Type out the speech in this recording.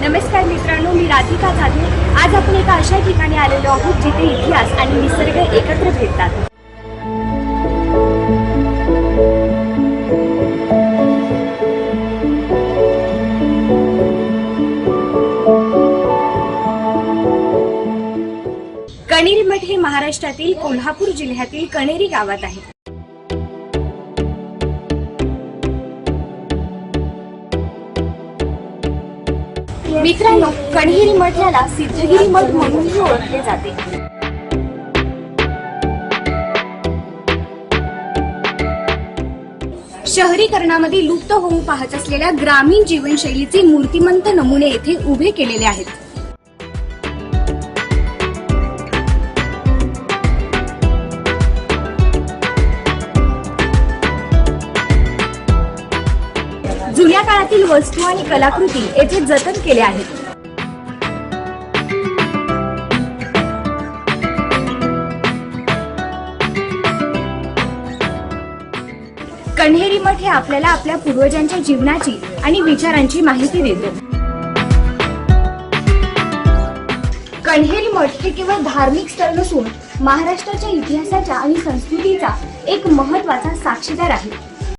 नमस्कार मित्रांनो मी राधिका जाधव आज आपण एका अशा ठिकाणी आलेलो आहोत जिथे इतिहास आणि निसर्ग एकत्र भेटतात. कणेरी मठ हे महाराष्ट्रातील कोल्हापूर जिल्ह्यातील कणेरी गावात आहे. मित्रांनो कणेरी मठ याला सिद्धगिरी मठ म्हणूनही ओळखले जाते. शहरीकरणामध्ये लुप्त होऊ पाहत असलेल्या ग्रामीण जीवनशैलीचे मूर्तिमंत नमुने येथे उभे केलेले आहेत. जुन्या काळातील वस्तू आणि कलाकृती येथे जतन केल्या आहेत. कण्हेरी मठ हे आपल्याला आपल्या पूर्वजांच्या जीवनाची आणि विचारांची माहिती देतो. कण्हेरी मठ हे केवळ धार्मिक स्थळ नसून महाराष्ट्राच्या इतिहासाच्या आणि संस्कृतीचा एक महत्त्वाचा साक्षीदार आहे.